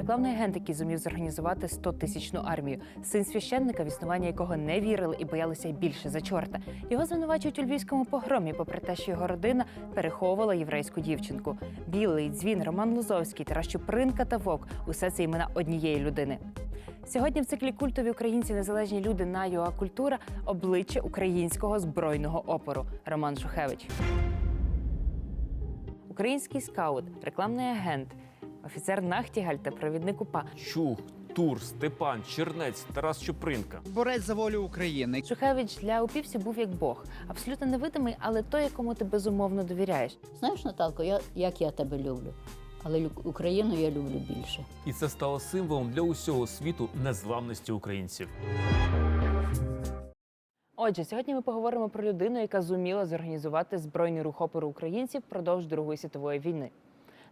рекламний агент, який зумів зорганізувати 100-тисячну армію, син священника, в існування якого не вірили і боялися більше за чорта. Його звинувачують у львівському погромі, попри те, що його родина переховувала єврейську дівчинку. Білий, дзвін, Роман Лузовський, Тарас Чупринка та Вовк усе це імена однієї людини. Сьогодні в циклі культові українці незалежні люди на ЮА Культура обличчя українського збройного опору Роман Шухевич. Український скаут, рекламний агент, офіцер Нахтігаль та провідник УПА. Чух, Тур, Степан, Чернець, Тарас Чупринка. Борець за волю України. Шухевич для упівців був як Бог, абсолютно невидимий, але той, якому ти безумовно довіряєш. Знаєш, Наталко, я, як я тебе люблю, але Україну я люблю більше. І це стало символом для усього світу незламності українців. Отже, сьогодні ми поговоримо про людину, яка зуміла зорганізувати збройний рух опору українців впродовж Другої світової війни.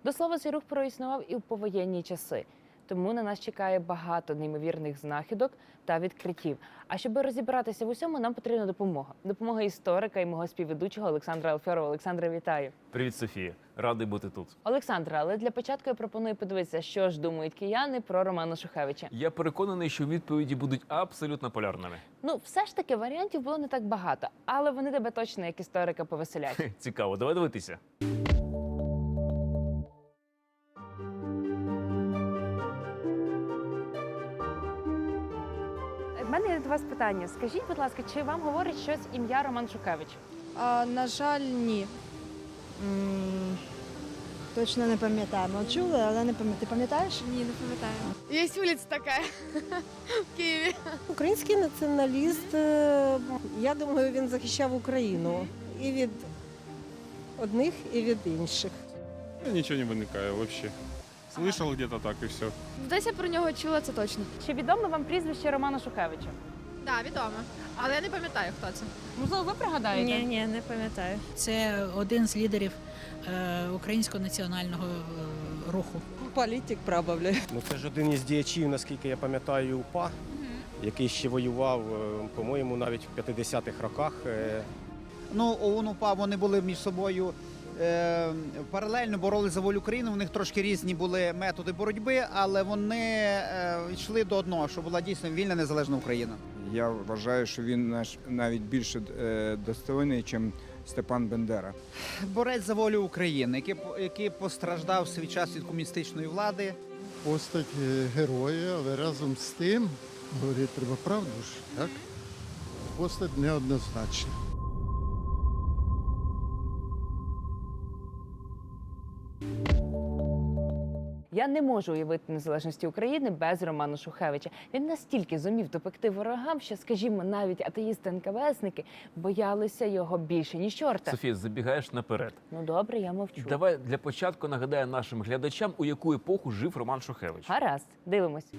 До слова, цей рух проіснував і в повоєнні часи. Тому на нас чекає багато неймовірних знахідок та відкриттів. А щоб розібратися в усьому, нам потрібна допомога. Допомога історика і мого співведучого Олександра Алфьорова. Олександра, вітаю. Привіт, Софія. Радий бути тут. Олександра, але для початку я пропоную подивитися, що ж думають кияни про Романа Шухевича. Я переконаний, що відповіді будуть абсолютно полярними. Ну, все ж таки, варіантів було не так багато, але вони тебе точно як історика повеселять. Цікаво, давай дивитися. Мене є до вас питання. Скажіть, будь ласка, чи вам говорить щось ім'я Роман Шухевич? А, на жаль, ні. М, Точно не пам'ятаю. Ми чули, але не пам'ятаю. Ти пам'ятаєш? Ні, не пам'ятаю. Є вулиця така в Києві. Український націоналіст, е, я думаю, він захищав Україну і від одних, і від інших. Ничего не виникає вообще. Слышал где-то так и все. Десь я про нього чула, це точно. Чи відомо вам прізвище Романа Шухевича? Так, відомо. Але я не пам'ятаю, хто це. Можливо, ви пригадаєте? ні, ні, не пам'ятаю. Це один з лідерів е, українського національного е, руху. Політик прабавляє. Ну, це ж один із діячів, наскільки я пам'ятаю, УПА, який ще воював, е, по-моєму, навіть в 50-х роках. е, Ну, ОУН УПА вони були між собою паралельно боролися за волю України. У них трошки різні були методи боротьби, але вони е, йшли до одного, що була дійсно вільна незалежна Україна. Я вважаю, що він наш навіть більше е, достойний, ніж Степан Бендера. Борець за волю України, який, по- який постраждав свій час від комуністичної влади. постать е, героя, але разом з тим, говорити треба правду ж, так? Постать неоднозначна. Я не можу уявити незалежності України без Романа Шухевича. Він настільки зумів допекти ворогам, що, скажімо, навіть атеїсти НКВСники боялися його більше, ніж чорта. Софія, забігаєш наперед. Ну добре, я мовчу. Давай для початку нагадаю нашим глядачам, у яку епоху жив Роман Шухевич. Гаразд, дивимось.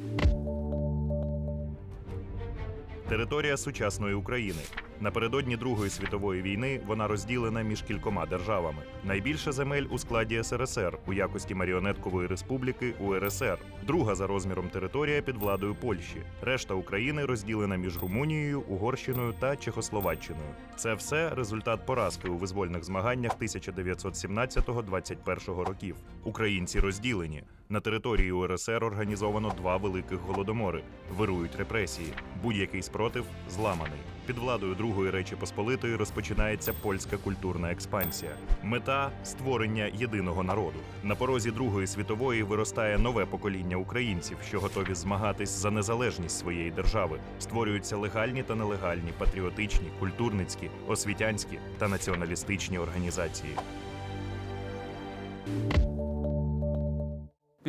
Територія сучасної України. Напередодні Другої світової війни вона розділена між кількома державами. Найбільше земель у складі СРСР у якості маріонеткової республіки УРСР. Друга за розміром територія під владою Польщі. Решта України розділена між Румунією, Угорщиною та Чехословаччиною. Це все результат поразки у визвольних змаганнях 1918-21 років. Українці розділені. На території УРСР організовано два великих голодомори. Вирують репресії. Будь-який спротив зламаний. Під владою Другої Речі Посполитої розпочинається польська культурна експансія. Мета створення єдиного народу. На порозі Другої світової виростає нове покоління українців, що готові змагатись за незалежність своєї держави. Створюються легальні та нелегальні, патріотичні, культурницькі, освітянські та націоналістичні організації.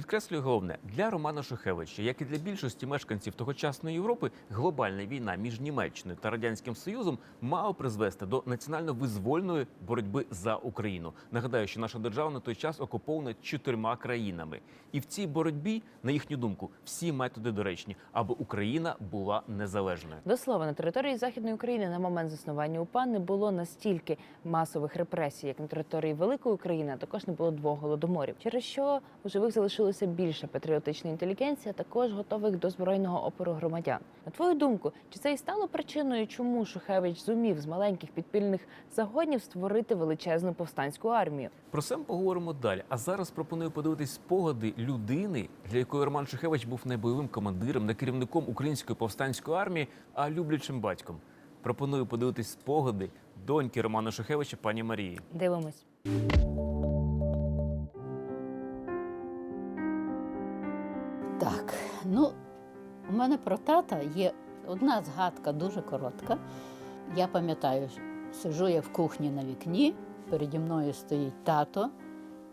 Підкреслюю головне для Романа Шухевича, як і для більшості мешканців тогочасної Європи, глобальна війна між Німеччиною та радянським Союзом мала призвести до національно-визвольної боротьби за Україну. Нагадаю, що наша держава на той час окупована чотирма країнами, і в цій боротьбі, на їхню думку, всі методи доречні, аби Україна була незалежною. До слова, на території Західної України на момент заснування УПА не було настільки масових репресій, як на території Великої України, а також не було двох голодоморів, через що у живих залишилося з'явилося більше патріотичної інтелігенції, а також готових до збройного опору громадян. На твою думку, чи це і стало причиною, чому Шухевич зумів з маленьких підпільних загонів створити величезну повстанську армію? Про це ми поговоримо далі. А зараз пропоную подивитись спогади людини, для якої Роман Шухевич був не бойовим командиром, не керівником української повстанської армії, а люблячим батьком. Пропоную подивитись спогади доньки Романа Шухевича, пані Марії. Дивимось. Ну, у мене про тата є одна згадка дуже коротка. Я пам'ятаю, сижу я в кухні на вікні, переді мною стоїть тато,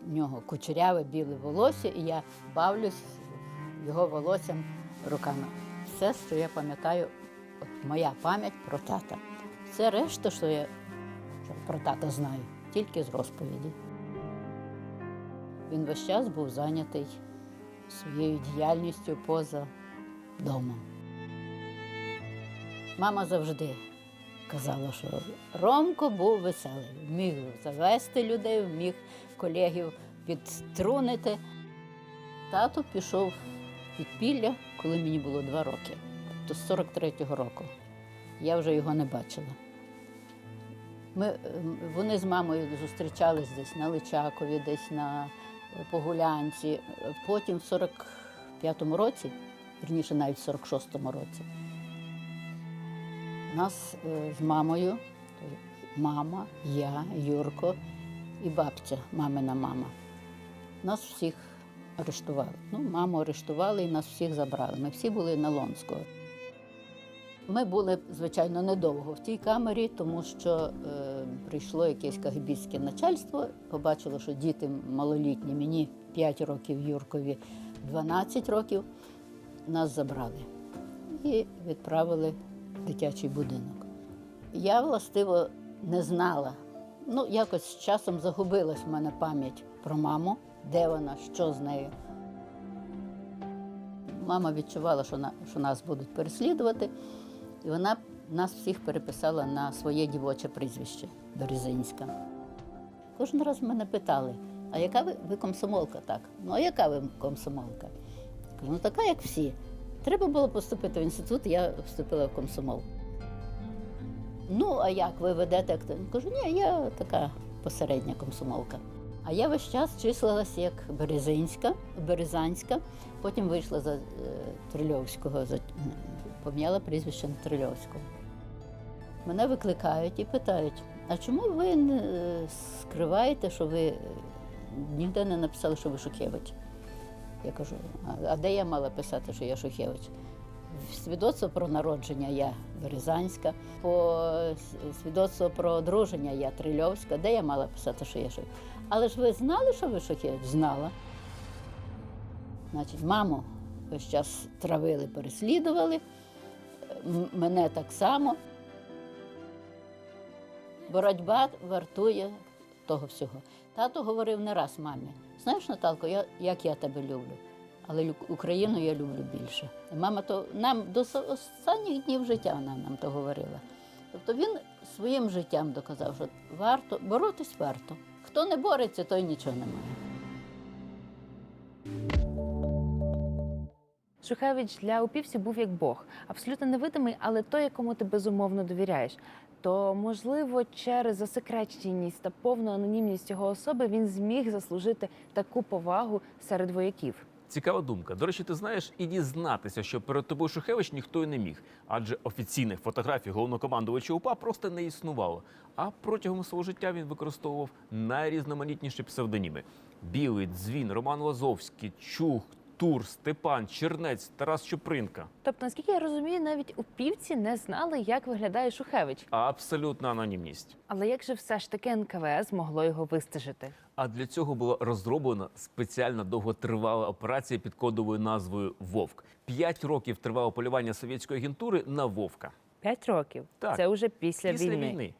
в нього кучеряве біле волосся, і я бавлюсь його волоссям руками. Все, що я пам'ятаю, моя пам'ять про тата. Все решта, що я про тата знаю, тільки з розповіді. Він весь час був зайнятий своєю діяльністю поза домом. Мама завжди казала, що Ромко був веселий, вміг завести людей, вміг колегів підтрунити. Тато пішов в підпілля, коли мені було два роки, тобто з 43-го року. Я вже його не бачила. Ми, вони з мамою зустрічались десь на Личакові, десь на е, Погулянці. Потім в 45-му році, вірніше навіть в 46-му році, нас е, з мамою, мама, я, Юрко і бабця, мамина мама. Нас всіх арештували. Ну, маму арештували і нас всіх забрали. Ми всі були на Лонського. Ми були, звичайно, недовго в тій камері, тому що е, прийшло якесь кагибістське начальство, побачило, що діти малолітні, мені 5 років, Юркові 12 років, нас забрали і відправили в дитячий будинок. Я, властиво, не знала. Ну, якось з часом загубилась в мене пам'ять про маму, де вона, що з нею. Мама відчувала, що, на, що нас будуть переслідувати, і вона нас всіх переписала на своє дівоче прізвище Березинська. Кожен раз мене питали, а яка ви, ви комсомолка? Так. Ну, а яка ви комсомолка? Ну така, як всі. Треба було поступити в інститут, я вступила в комсомол. Ну, а як ви ведете? Кажу, ні, я така посередня комсомолка. А я весь час числилася як Березинська, Березанська, потім вийшла за е, Трильовського, за, поміняла прізвище на Трильовського. Мене викликають і питають, а чому ви е, скриваєте, що ви е, ніде не написали, що ви Шухевич? Я кажу, а, де я мала писати, що я Шухевич? Свідоцтво про народження я Березанська, по свідоцтво про одруження я Трильовська. Де я мала писати, що я Шухевич? Але ж ви знали, що ви Шухевич? Знала. Значить, маму весь час травили, переслідували, мене так само. Боротьба вартує того всього. Тато говорив не раз мамі: знаєш, Наталко, я, як я тебе люблю, але Україну я люблю більше. І мама то нам до останніх днів життя вона нам то говорила. Тобто він своїм життям доказав, що варто боротись варто. Хто не бореться, той нічого не має. Шухевич для упівців був як Бог, абсолютно невидимий, але той, якому ти безумовно довіряєш. То, можливо, через засекреченість та повну анонімність його особи він зміг заслужити таку повагу серед вояків. Цікава думка. До речі, ти знаєш, і дізнатися, що перед тобою Шухевич ніхто й не міг, адже офіційних фотографій головнокомандувача УПА просто не існувало. А протягом свого життя він використовував найрізноманітніші псевдоніми: Білий, Дзвін, Роман Лазовський, Чух, Тур, Степан, Чернець, Тарас Чупринка. Тобто, наскільки я розумію, навіть упівці не знали, як виглядає Шухевич. Абсолютна анонімність. Але як же все ж таки НКВС могло його вистежити? А для цього була розроблена спеціальна довготривала операція під кодовою назвою Вовк. П'ять років тривало полювання совєтської агентури на Вовка. П'ять років. Так. Це вже після, Після війни. війни.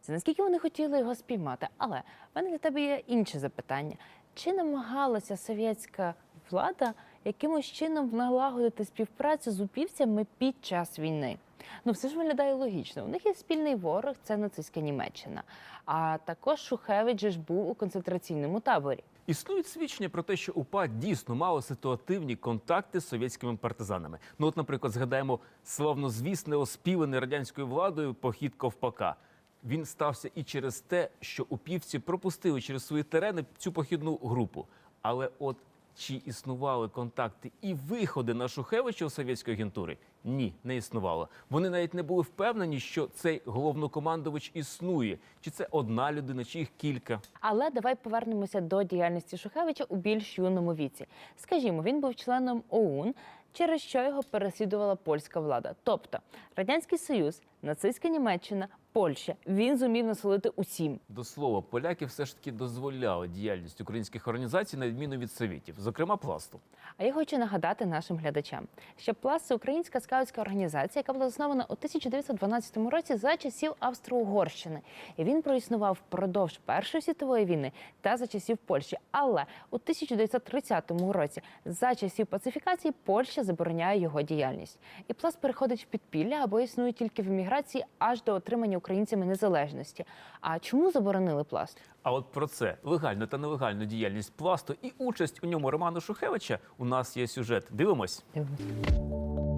Це наскільки вони хотіли його спіймати. Але в мене для тебе є інше запитання: чи намагалася совєтська влада якимось чином налагодити співпрацю з упівцями під час війни? Ну, все ж виглядає логічно. У них є спільний ворог, це нацистська Німеччина. А також Шухевич ж був у концентраційному таборі. Існують свідчення про те, що УПА дійсно мало ситуативні контакти з совєтськими партизанами. Ну, от, наприклад, згадаємо славнозвісне оспіваний радянською владою похід Ковпака. Він стався і через те, що упівці пропустили через свої терени цю похідну групу. Але от чи існували контакти і виходи на Шухевича у совєтської агентури? Ні, не існувало. Вони навіть не були впевнені, що цей головнокомандувач існує. Чи це одна людина, чи їх кілька. Але давай повернемося до діяльності Шухевича у більш юному віці. Скажімо, він був членом ОУН, через що його переслідувала польська влада. Тобто Радянський Союз, нацистська Німеччина, Польща. Він зумів насолити усім. До слова, поляки все ж таки дозволяли діяльність українських організацій на відміну від совєтів, зокрема пласту. А я хочу нагадати нашим глядачам, що Пласт це українська скаутська організація, яка була заснована у 1912 році за часів Австро-Угорщини. І він проіснував впродовж Першої світової війни та за часів Польщі. Але у 1930 році, за часів пацифікації, Польща забороняє його діяльність. І пласт переходить в підпілля або існує тільки в еміграції аж до отримання українцями незалежності. А чому заборонили пласт? А от про це легальну та нелегальну діяльність пласту і участь у ньому Роману Шухевича у нас є сюжет. Дивимось. Дивимось.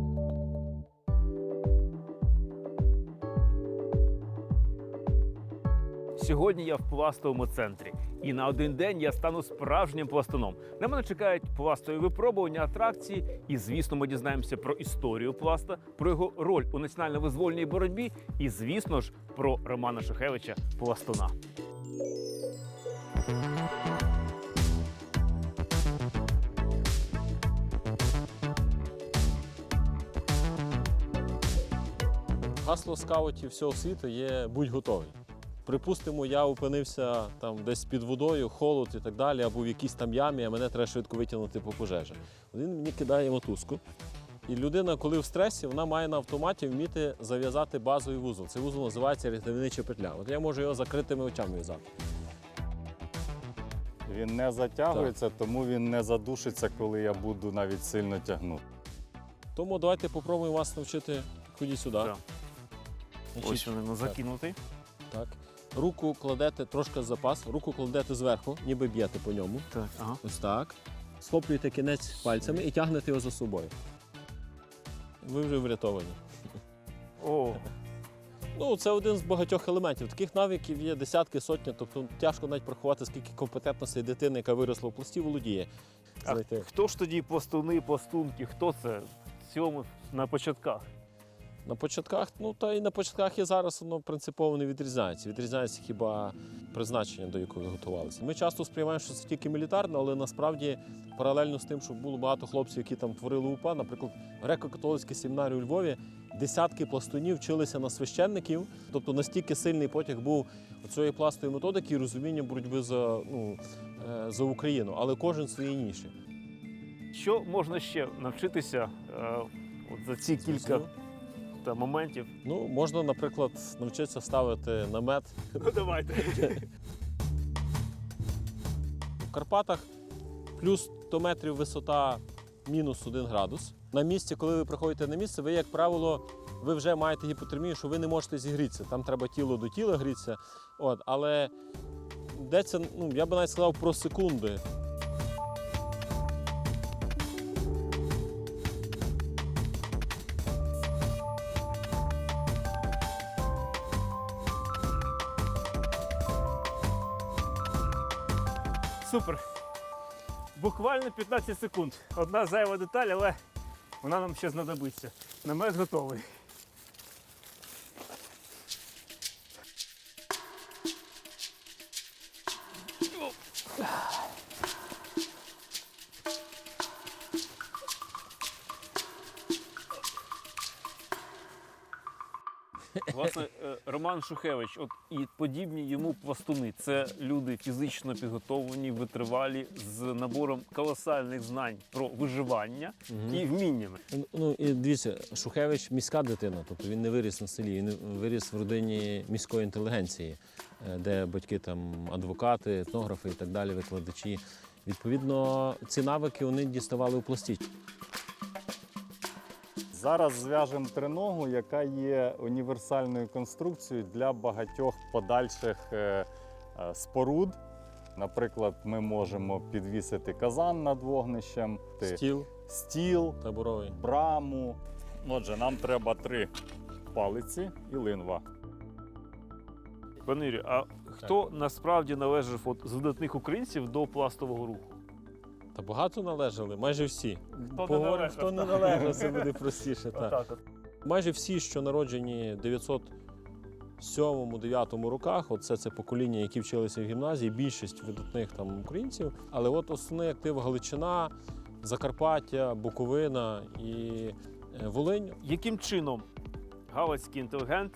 Сьогодні я в пластовому центрі, і на один день я стану справжнім пластуном. На мене чекають пластові випробування, атракції, і звісно, ми дізнаємося про історію пласта, про його роль у національно-визвольній боротьбі, і звісно ж про Романа Шухевича пластуна. Гасло скаутів всього світу є будь готовий. Припустимо, я опинився там десь під водою, холод і так далі, або в якійсь там ямі, а мене треба швидко витягнути по пожежі. Він мені кидає мотузку. І людина, коли в стресі, вона має на автоматі вміти зав'язати базовий вузол. Цей вузол називається рятівнича петля. От я можу його закритими очами в'язати. Він не затягується, тому він не задушиться, коли я буду навіть сильно тягнути. Тому давайте попробуємо вас навчити. Ходіть сюди. Так. Ось він так. закинутий. Так. Руку кладете трошки з запас, руку кладете зверху, ніби б'єте по ньому. Так, ага. Ось так. Схоплюєте кінець пальцями і тягнете його за собою. Ви вже врятовані. О, Ну, це один з багатьох елементів. Таких навиків є десятки, сотні, тобто тяжко навіть порахувати, скільки компетентностей дитини, яка виросла в пласті, володіє. а хто ж тоді пластуни, пластунки? Хто це в цьому на початках? На початках, ну та і на початках і зараз воно принципово не відрізняється. Відрізняється хіба призначення, до якого готувалися. Ми часто сприймаємо, що це тільки мілітарно, але насправді паралельно з тим, що було багато хлопців, які там творили УПА, наприклад, греко-католицькій семінарії у Львові десятки пластунів вчилися на священників. Тобто настільки сильний потяг був цієї пластової методики і розуміння боротьби за, ну, е, за Україну, але кожен в своїй ніші. Що можна ще навчитися е, от за ці кілька та, моментів? Ну, можна, наприклад, навчитися ставити намет Ну давайте. В Карпатах плюс 100 метрів висота, мінус 1 градус. На місці, коли ви приходите на місце, ви, як правило, ви вже маєте гіпотермію, що ви не можете зігрітися. Там треба тіло до тіла грітися. От, але йдеться, ну, я би навіть сказав про секунди. Супер. Буквально 15 секунд. Одна зайва деталь, але вона нам ще знадобиться. Намет готовий. Роман Шухевич, от і подібні йому пластуни. Це люди фізично підготовлені, витривалі, з набором колосальних знань про виживання і вміннями. Ну і дивіться, Шухевич міська дитина, тобто він не виріс на селі, він виріс в родині міської інтелігенції, е, де батьки там адвокати, етнографи і так далі, викладачі. Відповідно, ці навики вони діставали у пласті. Зараз зв'яжемо триногу, яка є універсальною конструкцією для багатьох подальших е, е, споруд Наприклад, ми можемо підвісити казан над вогнищем, Стіл стіл, таборовий. браму. Отже, нам треба три палиці і линва. Пане Юрію, а хто насправді належав от, з видатних українців до пластового руху? Та багато належали, майже всі. не Поговоримо, хто не належав, це буде простіше. Так. Майже всі, що народжені в 907-9 роках, от це, це покоління, які вчилися в гімназії, більшість видатних там українців. Але от основний актив Галичина, Закарпаття, Буковина і е, Волинь. Яким чином галицький інтелігент,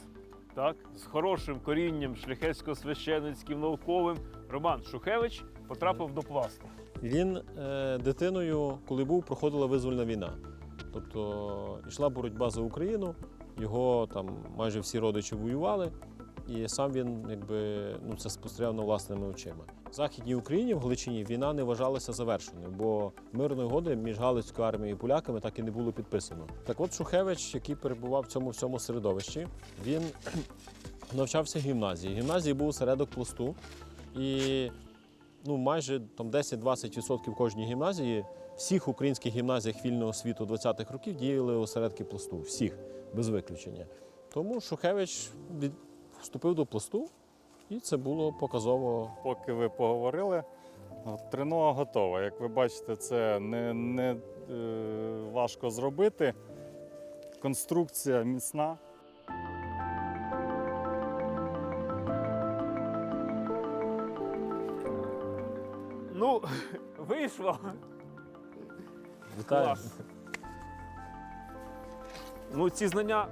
так, з хорошим корінням шляхетсько-священицьким, науковим Роман Шухевич потрапив до пласту? Він е, дитиною, коли був, проходила визвольна війна. Тобто йшла боротьба за Україну, його там майже всі родичі воювали, і сам він якби ну це спостерігав на власними очима. В Західній Україні в Галичині війна не вважалася завершеною, бо мирної угоди між Галицькою армією і поляками так і не було підписано. Так от Шухевич, який перебував в цьому всьому середовищі, він навчався в гімназії. В гімназії був осередок пласту, і ну, майже 10-20% кожній гімназії, всіх українських гімназіях вільного світу 20-х років діяли осередки пласту, всіх, без виключення. Тому Шухевич вступив до пласту, і це було показово. Поки ви поговорили, от, тренога готова. Як ви бачите, це не, не е, важко зробити. Конструкція міцна. Ну, вийшло. Вітаю. Клас. Ну, ці знання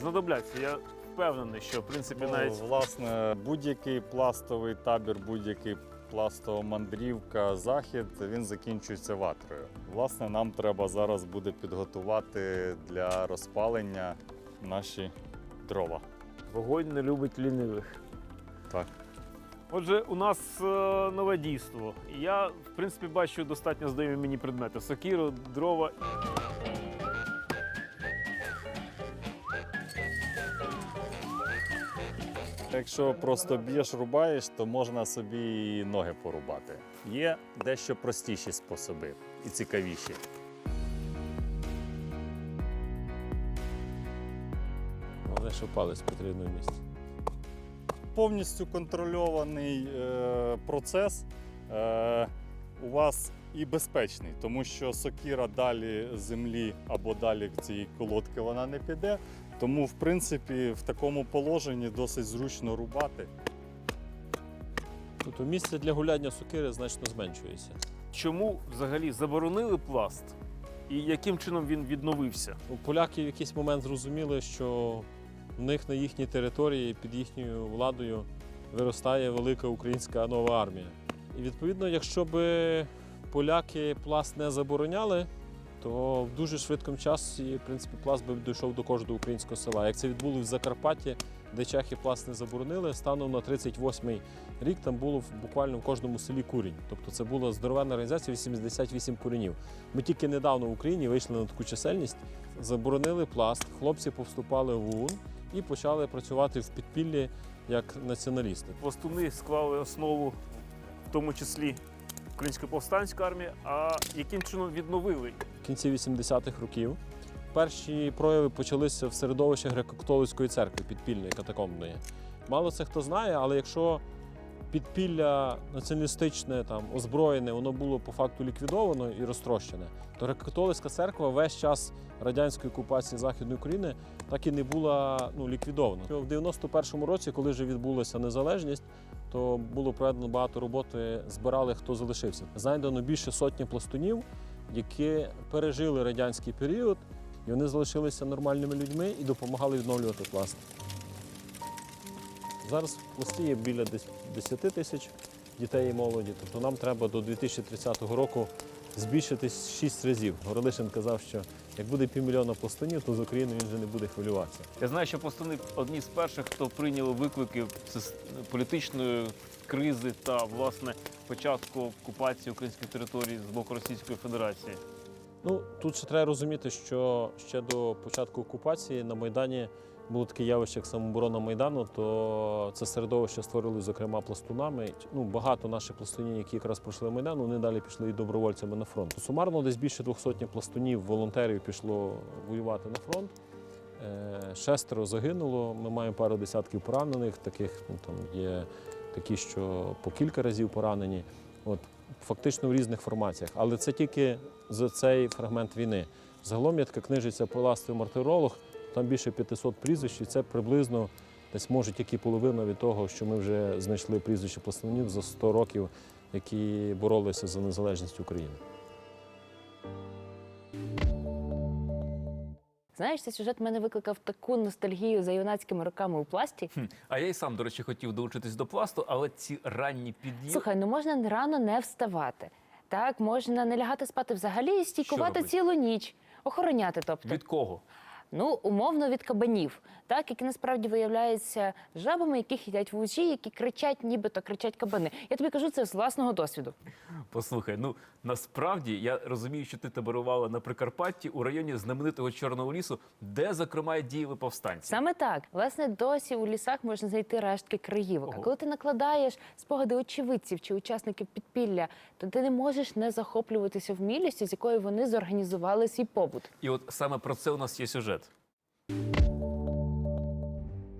знадобляться. Я впевнений, що в принципі Ну, навіть власне, будь-який пластовий табір, будь-який пластова мандрівка, захід, він закінчується ватрою. Власне, нам треба зараз буде підготувати для розпалення наші дрова. вогонь не любить лінивих. Так. Отже, у нас е, нове дійство. Я, в принципі, бачу достатньо знайомі мені предмети: сокіру, дрова. Якщо просто б'єш, рубаєш, то можна собі і ноги порубати. Є дещо простіші способи і цікавіші. Головне, що палець потрібно в місці. Повністю контрольований е, процес е, у вас і безпечний, тому що сокіра далі землі або далі цієї колодки вона не піде. Тому, в принципі, в такому положенні досить зручно рубати. Тобто місце для гуляння сокири значно зменшується. Чому взагалі заборонили пласт? І яким чином він відновився? Поляки в якийсь момент зрозуміли, що в них на їхній території під їхньою владою виростає велика українська нова армія. І відповідно, якщо би поляки пласт не забороняли, то в дуже швидкому часі, в принципі, пласт би дійшов до кожного українського села. Як це відбулося в Закарпатті, де чехи пласт не заборонили, станом на 38-й рік там було буквально в кожному селі курінь. Тобто це була здоровенна організація 88 куренів. Ми тільки недавно в Україні вийшли на таку чисельність, заборонили пласт, хлопці повступали в ОУН і почали працювати в підпіллі як націоналісти. Пластуни склали основу, в тому числі Української повстанської армії. А яким чином відновили? В кінці 80-х років перші прояви почалися в середовищі греко-католицької церкви підпільної катакомбної. Мало це хто знає, але якщо підпілля націоналістичне, там озброєне, воно було по факту ліквідовано і розтрощене, то греко-католицька церква весь час радянської окупації Західної України так і не була ну, ліквідована. В 91-му році, коли вже відбулася незалежність, то було проведено багато роботи, збирали хто залишився. Знайдено більше сотні пластунів, які пережили радянський період, і вони залишилися нормальними людьми і допомагали відновлювати пласт. Зараз в пласті є біля десь 10 тисяч дітей і молоді. Тобто нам треба до 2030 року збільшитись 6 разів. Горолишин казав, що як буде півмільйона пластунів, то з України він вже не буде хвилюватися. Я знаю, що пластуни одні з перших, хто прийняли виклики політичної кризи та власне початку окупації українських територій з боку Російської Федерації. Ну тут ще треба розуміти, що ще до початку окупації на Майдані було таке явище, як самооборона Майдану, то це середовище створили, зокрема, пластунами. Ну, багато наших пластунів, які якраз пройшли Майдан, вони далі пішли і добровольцями на фронт. Сумарно десь більше двох сотні пластунів, волонтерів пішло воювати на фронт. Е, Шестеро загинуло. Ми маємо пару десятків поранених. Таких ну, там є такі, що по кілька разів поранені. От, фактично в різних формаціях. Але це тільки за цей фрагмент війни. Загалом є така книжиця Паластив мартиролог, там більше 500 прізвищ, і це приблизно десь може тільки половина від того, що ми вже знайшли прізвище пластунів за 100 років, які боролися за незалежність України. Знаєш, цей сюжет мене викликав таку ностальгію за юнацькими роками у пласті. Хм. А я й сам, до речі, хотів долучитись до пласту, але ці ранні під'їзди... Слухай, ну можна рано не вставати. Так, можна не лягати спати взагалі і стійкувати цілу ніч, охороняти, тобто. Від кого? Ну, умовно від кабанів, так, які насправді виявляються жабами, яких їдять вужі, які кричать, нібито кричать кабани. Я тобі кажу це з власного досвіду. Послухай, ну насправді я розумію, що ти таборувала на Прикарпатті у районі знаменитого Чорного лісу, де, зокрема, діяли повстанці. Саме так, власне, досі у лісах можна знайти рештки краївок. А коли ти накладаєш спогади очевидців чи учасників підпілля, то ти не можеш не захоплюватися вмілістю, з якою вони зорганізували свій побут. І от саме про це у нас є сюжет.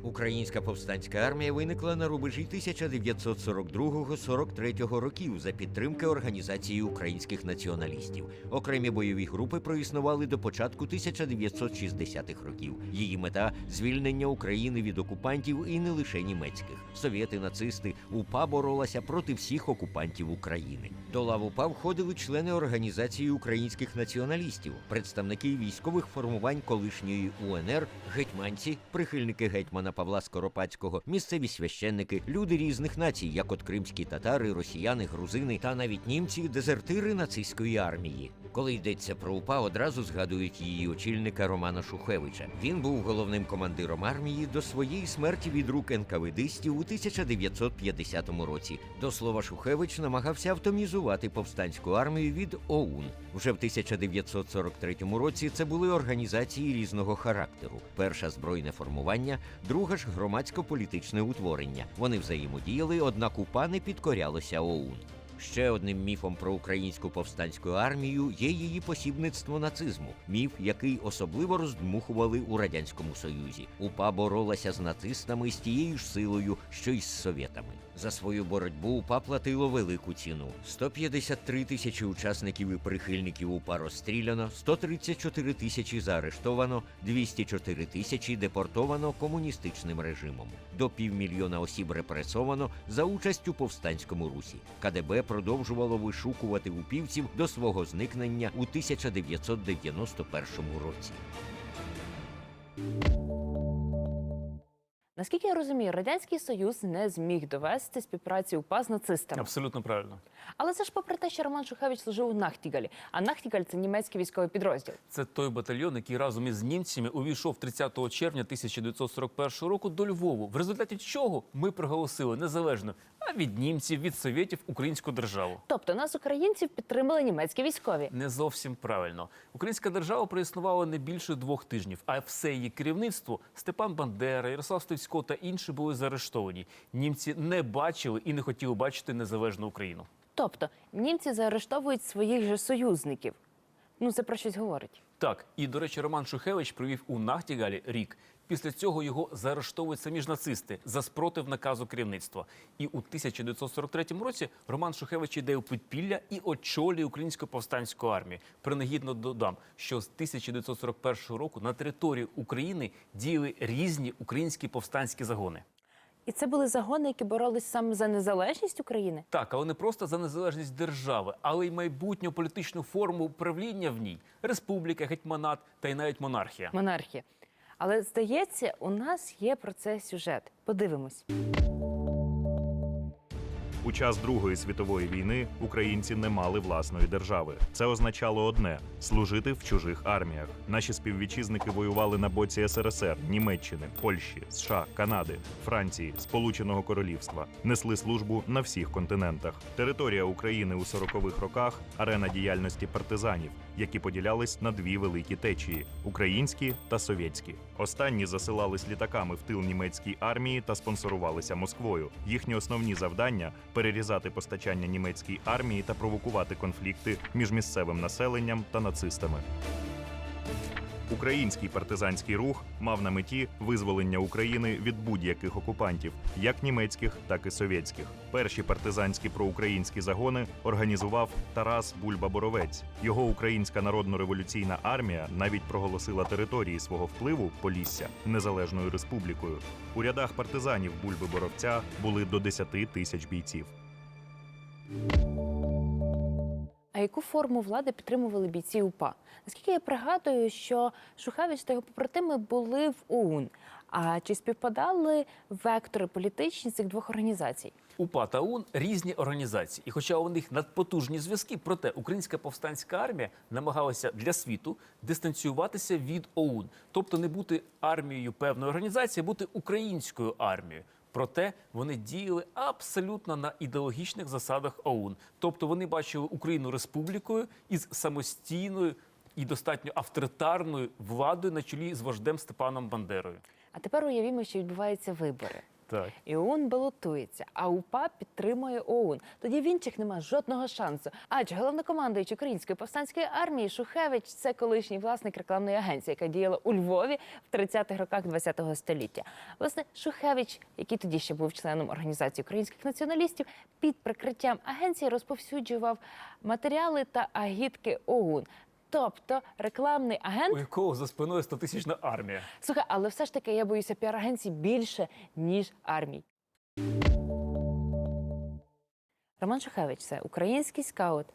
Українська повстанська армія виникла на рубежі 1942-43 років за підтримки організації українських націоналістів. Окремі бойові групи проіснували до початку 1960-х років. Її мета звільнення України від окупантів і не лише німецьких. Совєти, нацисти, УПА боролася проти всіх окупантів України. До лав УПА входили члени організації українських націоналістів, представники військових формувань колишньої УНР, гетьманці, прихильники гетьмана Павла Скоропадського, місцеві священники, люди різних націй, як от кримські татари, росіяни, грузини та навіть німці, дезертири нацистської армії. Коли йдеться про УПА, одразу згадують її очільника Романа Шухевича. Він був головним командиром армії до своєї смерті від рук НКВДистів у 1950 році. До слова, Шухевич намагався автомізувати повстанську армію від ОУН. Вже в 1943 році це були організації різного характеру: перша збройне формування, друга ж громадсько-політичне утворення. Вони взаємодіяли, однак УПА не підкорялося ОУН. Ще одним міфом про українську повстанську армію є її посібництво нацизму, міф, який особливо роздмухували у радянському союзі. УПА боролася з нацистами з тією ж силою, що й з совєтами. За свою боротьбу УПА платило велику ціну: 153 тисячі учасників і прихильників УПА розстріляно, 134 тисячі заарештовано, 204 тисячі депортовано комуністичним режимом. До півмільйона осіб репресовано за участь у повстанському русі. КДБ продовжувало вишукувати упівців до свого зникнення у 1991 році. Наскільки я розумію, радянський союз не зміг довести співпраці УПА з нацистами. Абсолютно правильно. Але це ж попри те, що Роман Шухевич служив у Нахтігалі, а Нахтігаль це німецький військовий підрозділ. Це той батальйон, який разом із німцями увійшов 30 червня 1941 року до Львову. В результаті чого ми проголосили незалежно а від німців, від совєтів українську державу. Тобто нас, українців, підтримали німецькі військові. Не зовсім правильно. Українська держава проіснувала не більше двох тижнів, а все її керівництво Степан Бандера, Ярослав Стецько та інші були заарештовані. Німці не бачили і не хотіли бачити незалежну Україну. Тобто німці заарештовують своїх же союзників. Ну це про щось говорить. Так, і до речі, Роман Шухевич провів у Нахтігалі рік. Після цього його заарештовують самі ж нацисти за спротив наказу керівництва. І у 1943 році Роман Шухевич йде у підпілля і очолює українську повстанську армію. Принагідно додам, що з 1941 року на території України діяли різні українські повстанські загони. І це були загони, які боролись саме за незалежність України. Так, але не просто за незалежність держави, але й майбутню політичну форму управління в ній республіка, гетьманат та й навіть монархія. Монархія. Але здається, у нас є про це сюжет. Подивимось. У час Другої світової війни українці не мали власної держави. Це означало одне служити в чужих арміях. Наші співвітчизники воювали на боці СРСР, Німеччини, Польщі, США, Канади, Франції, Сполученого Королівства. Несли службу на всіх континентах. Територія України у 40-х роках арена діяльності партизанів, які поділялись на дві великі течії українські та совєтські. Останні засилались літаками в тил німецькій армії та спонсорувалися Москвою. Їхні основні завдання перерізати постачання німецькій армії та провокувати конфлікти між місцевим населенням та нацистами. Український партизанський рух мав на меті визволення України від будь-яких окупантів, як німецьких, так і совєтських. Перші партизанські проукраїнські загони організував Тарас Бульба-Боровець. Його Українська народно-революційна армія навіть проголосила території свого впливу Полісся незалежною республікою. У рядах партизанів Бульби-Боровця були до 10 тисяч бійців. А яку форму влади підтримували бійці УПА? Наскільки я пригадую, що Шухевич та його побратими були в ОУН. А чи співпадали вектори політичні цих двох організацій? УПА та УН різні організації, і хоча у них надпотужні зв'язки, проте українська повстанська армія намагалася для світу дистанціюватися від ОУН, тобто не бути армією певної організації, а бути українською армією. Проте вони діяли абсолютно на ідеологічних засадах ОУН. Тобто вони бачили Україну республікою із самостійною і достатньо авторитарною владою на чолі з вождем Степаном Бандерою. А тепер уявімо, що відбуваються вибори. Так. І ОУН балотується, а УПА підтримує ОУН. Тоді в інших нема жодного шансу. Адже головнокомандуючий української повстанської армії Шухевич це колишній власник рекламної агенції, яка діяла у Львові в 30-х роках ХХ століття. Власне, Шухевич, який тоді ще був членом організації українських націоналістів, під прикриттям агенції розповсюджував матеріали та агітки ОУН. Тобто рекламний агент У якого за спиною 100-тисячна армія. Слухай, але все ж таки я боюся піар-агенцій більше, ніж армій. Роман Шухевич це український скаут,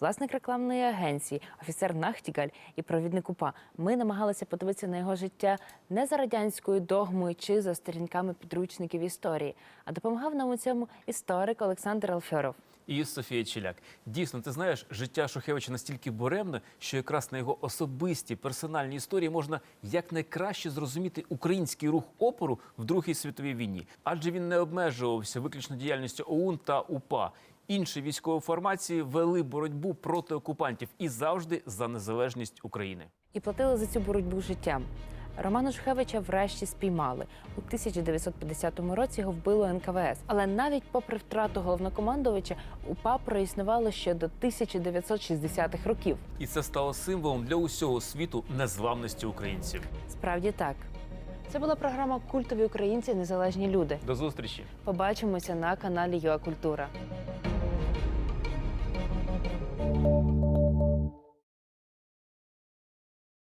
власник рекламної агенції, офіцер Нахтігаль і провідник УПА. Ми намагалися подивитися на його життя не за радянською догмою чи за сторінками підручників історії, а допомагав нам у цьому історик Олександр Алфьоров. І Софія Челяк. Дійсно, ти знаєш, життя Шухевича настільки буремне, що якраз на його особисті персональні історії можна якнайкраще зрозуміти український рух опору в Другій світовій війні, адже він не обмежувався виключно діяльністю ОУН та УПА. Інші військові формації вели боротьбу проти окупантів і завжди за незалежність України. і платили за цю боротьбу життям. Романа Шухевича врешті спіймали. У 1950 році його вбило НКВС. Але навіть попри втрату головнокомандувача УПА проіснувало ще до 1960-х років. І це стало символом для усього світу незламності українців. Справді так. Це була програма Культові українці незалежні люди. До зустрічі. Побачимося на каналі ЮА Культура.